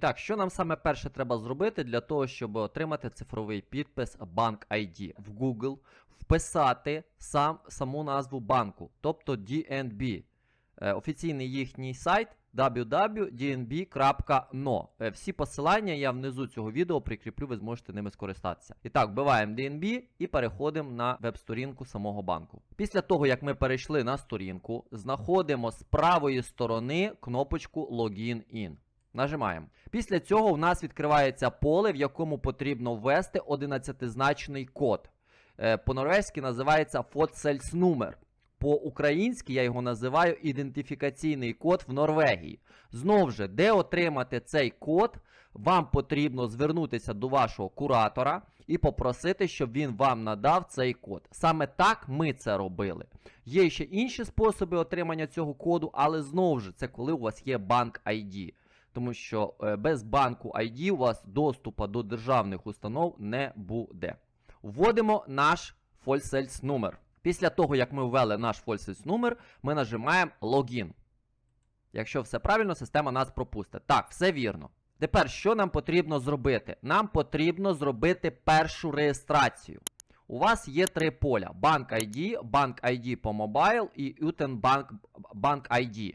так, що нам саме перше треба зробити для того, щоб отримати цифровий підпис Bank ID в Google, вписати сам, саму назву банку, тобто DNB. Е, Офіційний їхній сайт www.dnb.no. Е, Всі посилання я внизу цього відео прикріплю, ви зможете ними скористатися. І так, вбиваємо DNB і переходимо на веб-сторінку самого банку. Після того, як ми перейшли на сторінку, знаходимо з правої сторони кнопочку Login In. Нажимаємо. Після цього в нас відкривається поле, в якому потрібно ввести 11-значний код. Е, По-норвезьки називається фотсельснумер. По-українськи я його називаю ідентифікаційний код в Норвегії. Знову ж, де отримати цей код, вам потрібно звернутися до вашого куратора і попросити, щоб він вам надав цей код. Саме так ми це робили. Є ще інші способи отримання цього коду, але знову ж це коли у вас є банк ID. Тому що е, без банку ID у вас доступу до державних установ не буде. Вводимо наш Фольсельс номер. Після того, як ми ввели наш Фольсельс номер, ми нажимаємо Логін. Якщо все правильно, система нас пропустить. Так, все вірно. Тепер що нам потрібно зробити? Нам потрібно зробити першу реєстрацію. У вас є три поля: Банк ID, Банк ID по мобайл і Uten Bank, Bank ID.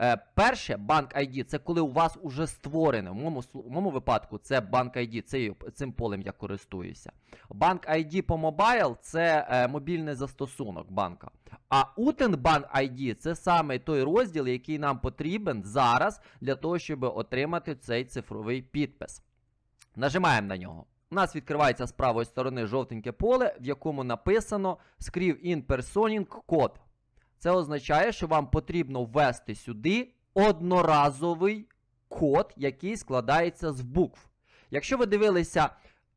Е, перше, банк ID це коли у вас уже створене. В моєму, в моєму випадку це банк ID, це, цим полем я користуюся. Банк ID по мобайл це е, мобільний застосунок банка. А Uten Bank ID це саме той розділ, який нам потрібен зараз для того, щоб отримати цей цифровий підпис. Нажимаємо на нього. У нас відкривається з правої сторони жовтеньке поле, в якому написано Scrive in Personing код. Це означає, що вам потрібно ввести сюди одноразовий код, який складається з букв. Якщо ви дивилися.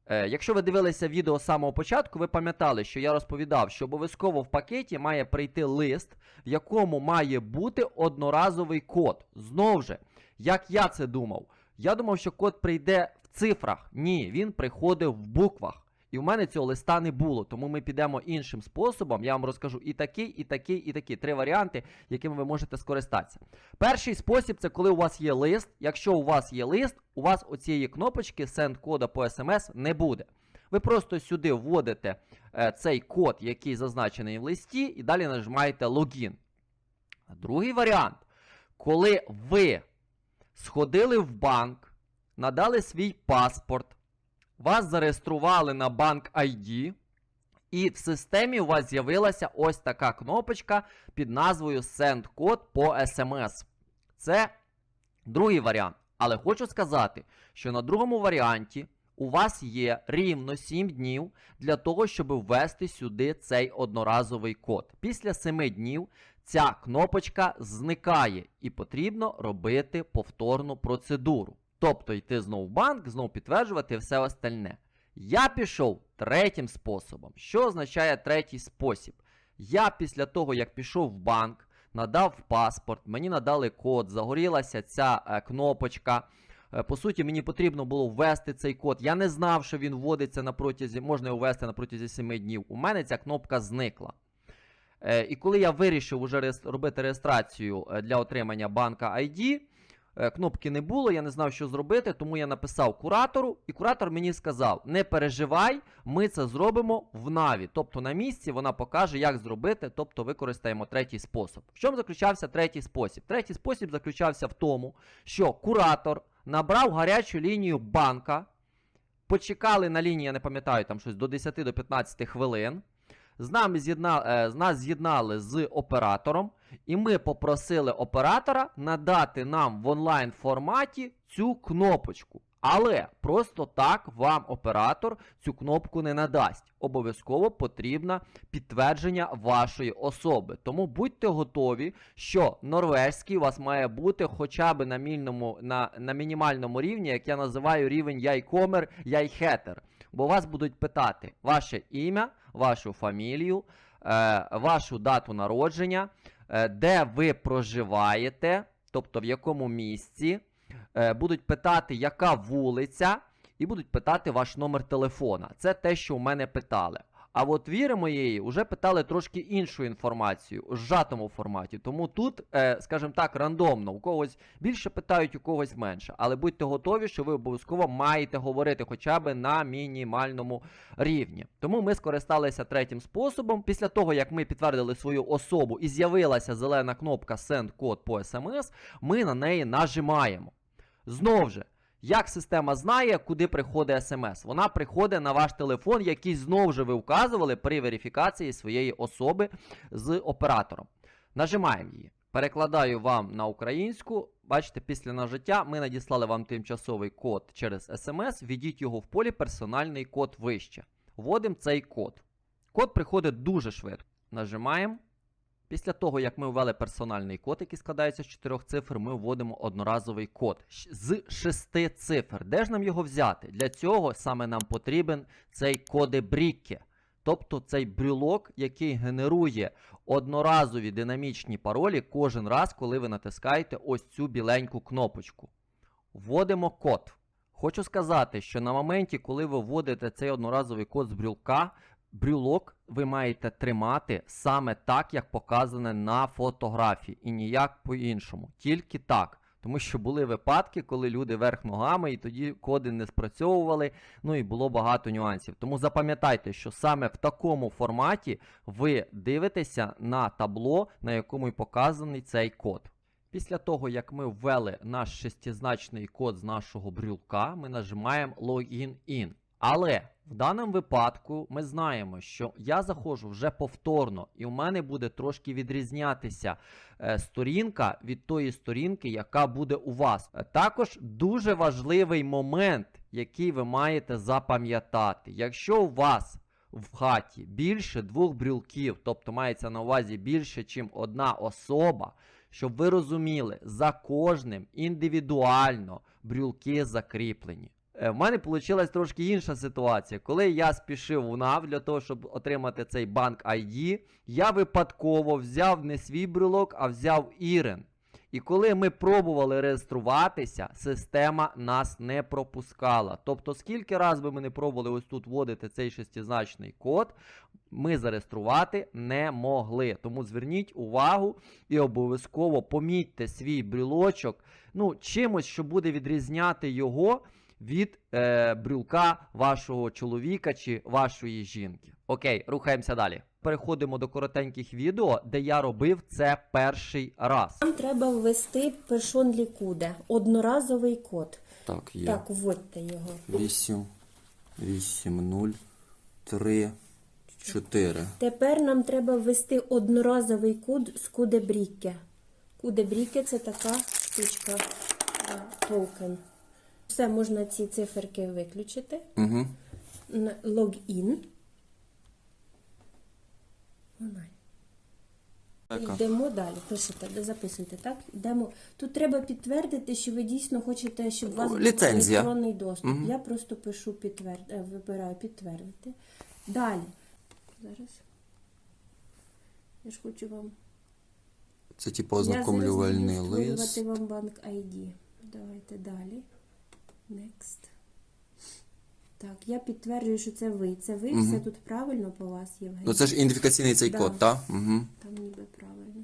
Е, якщо ви дивилися відео з самого початку, ви пам'ятали, що я розповідав, що обов'язково в пакеті має прийти лист, в якому має бути одноразовий код. Знову ж, як я це думав, я думав, що код прийде в цифрах. Ні, він приходив в буквах. І в мене цього листа не було, тому ми підемо іншим способом. Я вам розкажу і такий, і такий, і такий. Три варіанти, якими ви можете скористатися. Перший спосіб це коли у вас є лист. Якщо у вас є лист, у вас оцієї кнопочки Send кода по SMS не буде. Ви просто сюди вводите е, цей код, який зазначений в листі, і далі нажимаєте логін. Другий варіант, коли ви сходили в банк, надали свій паспорт. Вас зареєстрували на банк ID, і в системі у вас з'явилася ось така кнопочка під назвою Send код по SMS. Це другий варіант. Але хочу сказати, що на другому варіанті у вас є рівно 7 днів для того, щоб ввести сюди цей одноразовий код. Після 7 днів ця кнопочка зникає і потрібно робити повторну процедуру. Тобто йти знову в банк, знову підтверджувати все остальне. Я пішов третім способом. Що означає третій спосіб? Я після того, як пішов в банк, надав паспорт, мені надали код, загорілася ця е, кнопочка. Е, По суті, мені потрібно було ввести цей код. Я не знав, що він вводиться на протязі, можна його ввести на протязі 7 днів. У мене ця кнопка зникла. Е, І коли я вирішив уже робити реєстрацію для отримання банка ID, кнопки не було, я не знав, що зробити, тому я написав куратору, і куратор мені сказав: не переживай, ми це зробимо в Наві. Тобто на місці вона покаже, як зробити, тобто використаємо третій спосіб. В чому заключався третій спосіб? Третій спосіб заключався в тому, що куратор набрав гарячу лінію банка, почекали на лінії, я не пам'ятаю, там щось до 10 до 15 хвилин. З нами з'єдна... е, з нас з'єднали з оператором, і ми попросили оператора надати нам в онлайн форматі цю кнопочку. Але просто так вам оператор цю кнопку не надасть. Обов'язково потрібно підтвердження вашої особи. Тому будьте готові, що норвезький у вас має бути хоча б на, мільному, на, на мінімальному рівні, як я називаю рівень яйкомер, яйхетер. Бо вас будуть питати ваше ім'я, вашу фамілію, е, вашу дату народження, е, де ви проживаєте, тобто в якому місці. Е, будуть питати, яка вулиця, і будуть питати ваш номер телефона. Це те, що у мене питали. А от віри моєї вже питали трошки іншу інформацію у зжатому форматі. Тому тут, е, скажімо так, рандомно. У когось більше питають, у когось менше. Але будьте готові, що ви обов'язково маєте говорити хоча б на мінімальному рівні. Тому ми скористалися третім способом. Після того, як ми підтвердили свою особу і з'явилася зелена кнопка Send код по SMS, ми на неї нажимаємо. Знову ж, як система знає, куди приходить смс? Вона приходить на ваш телефон, який знову ж ви вказували при верифікації своєї особи з оператором. Нажимаємо її. Перекладаю вам на українську. Бачите, після нажиття ми надіслали вам тимчасовий код через смс. Введіть його в полі персональний код вище. Вводимо цей код. Код приходить дуже швидко. Нажимаємо. Після того, як ми ввели персональний код, який складається з чотирьох цифр, ми вводимо одноразовий код з шести цифр. Де ж нам його взяти? Для цього саме нам потрібен цей кодебрікке, тобто цей брюлок, який генерує одноразові динамічні паролі кожен раз, коли ви натискаєте ось цю біленьку кнопочку. Вводимо код. Хочу сказати, що на моменті, коли ви вводите цей одноразовий код з брюлка, брюлок ви маєте тримати саме так, як показане на фотографії, і ніяк по-іншому. Тільки так. Тому що були випадки, коли люди верх ногами, і тоді коди не спрацьовували, ну і було багато нюансів. Тому запам'ятайте, що саме в такому форматі ви дивитеся на табло, на якому і показаний цей код. Після того, як ми ввели наш шестизначний код з нашого брюлка, ми нажимаємо Login In. Але в даному випадку ми знаємо, що я заходжу вже повторно, і у мене буде трошки відрізнятися е, сторінка від тої сторінки, яка буде у вас. Е, Також дуже важливий момент, який ви маєте запам'ятати. Якщо у вас в хаті більше двох брюлків, тобто мається на увазі більше, ніж одна особа, щоб ви розуміли, за кожним індивідуально брюлки закріплені. Е, В мене вийшла трошки інша ситуація. Коли я спішив в НАВ для того, щоб отримати цей банк ID, я випадково взяв не свій брелок, а взяв Ірен. І коли ми пробували реєструватися, система нас не пропускала. Тобто, скільки раз би ми не пробували ось тут вводити цей шестизначний код, ми зареєструвати не могли. Тому зверніть увагу і обов'язково помітьте свій брілочок, ну, чимось, що буде відрізняти його від е, брюлка вашого чоловіка чи вашої жінки. Окей, рухаємося далі. Переходимо до коротеньких відео, де я робив це перший раз. Нам треба ввести першон лікуде, одноразовий код. Так, є. Так, вводьте його. 8, 8, 0, 3, 4. Тепер нам треба ввести одноразовий код з кудебріке. Кудебріке це така штучка, а, токен. Все, можна ці циферки виключити. Угу. Логін. Онлайн. Йдемо далі. Пишете, записуйте, так? Йдемо. Тут треба підтвердити, що ви дійсно хочете, щоб у вас був Ліцензія. електронний доступ. Я просто пишу підтверд... е, вибираю підтвердити. Далі. Зараз. Я ж хочу вам. Це типу Я зараз ознакомлювальний буду лист. створювати вам банк ID. Давайте далі. Next. Так, я підтверджую, що це ви. Це ви, все тут правильно по вас, Євгеній. Ну це ж ідентифікаційний цей Да. код, так? Угу. Там ніби правильно.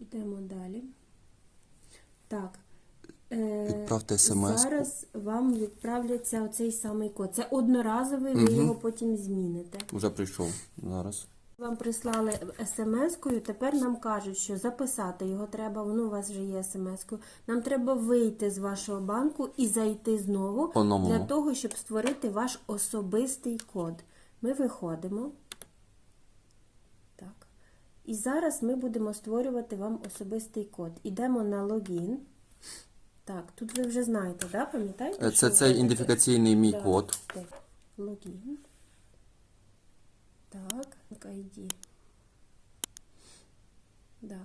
Йдемо далі. Так. Е, Відправте SMS-ку. Зараз вам відправляться оцей самий код. Це одноразовий, ви його потім зміните. Уже прийшов. Зараз. Вам прислали смс-кою, тепер нам кажуть, що записати його треба, воно у вас вже є смс-кою. Нам треба вийти з вашого банку і зайти знову По-новому. для того, щоб створити ваш особистий код. Ми виходимо. Так. І зараз ми будемо створювати вам особистий код. Ідемо на логін. Так, тут ви вже знаєте, да? пам'ятаєте? Це цей ідентифікаційний мій Так, код. так. Логін. Так, ID. Да.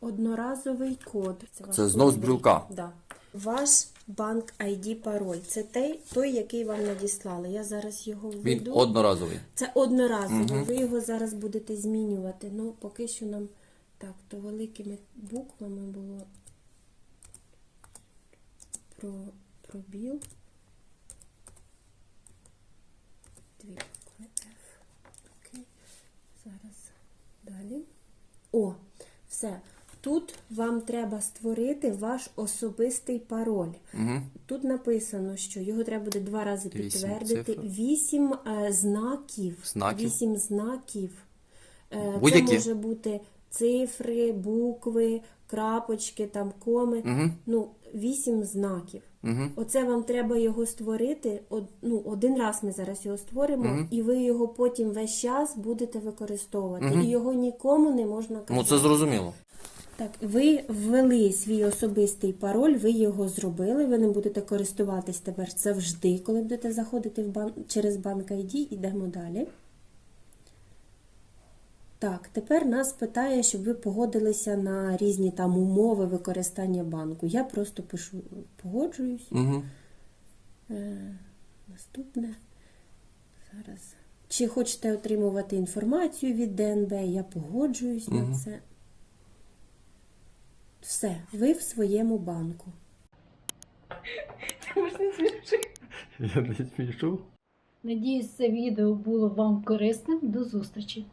Одноразовий код. ваш Це знов з код брелка? Да. Ваш банк ID пароль. Це той, той, який вам надіслали. Я зараз його Він введу. одноразовий. Це одноразово. Ви його зараз будете змінювати. Ну, поки що нам так, то великими буквами було про пробіл. О, все. Тут вам треба створити ваш особистий пароль. Угу. Тут написано, що його треба буде два рази підтвердити. Вісім е, знаків. Знаків. Вісім знаків. Е, це може бути цифри, букви, крапочки, там коми. Угу. Ну, вісім знаків. Угу. Оце вам треба його створити. од- ну, один раз ми зараз його створимо, Мгм. і ви його потім весь час будете використовувати. Мгм. І його нікому не можна казати. Ну це зрозуміло. Так, ви ввели свій особистий пароль, ви його зробили, ви не будете користуватись тепер завжди, коли будете заходити в бан... через банк ID. Ідемо далі. Так, тепер нас питає, щоб ви погодилися на різні там умови використання банку. Я просто пишу погоджуюсь. Угу. Е, наступне. Зараз. Чи хочете отримувати інформацію від ДНБ? Я погоджуюсь на Мгм. це. Все, ви в своєму банку. Я не смішу. Надіюсь, це відео було вам корисним. До зустрічі!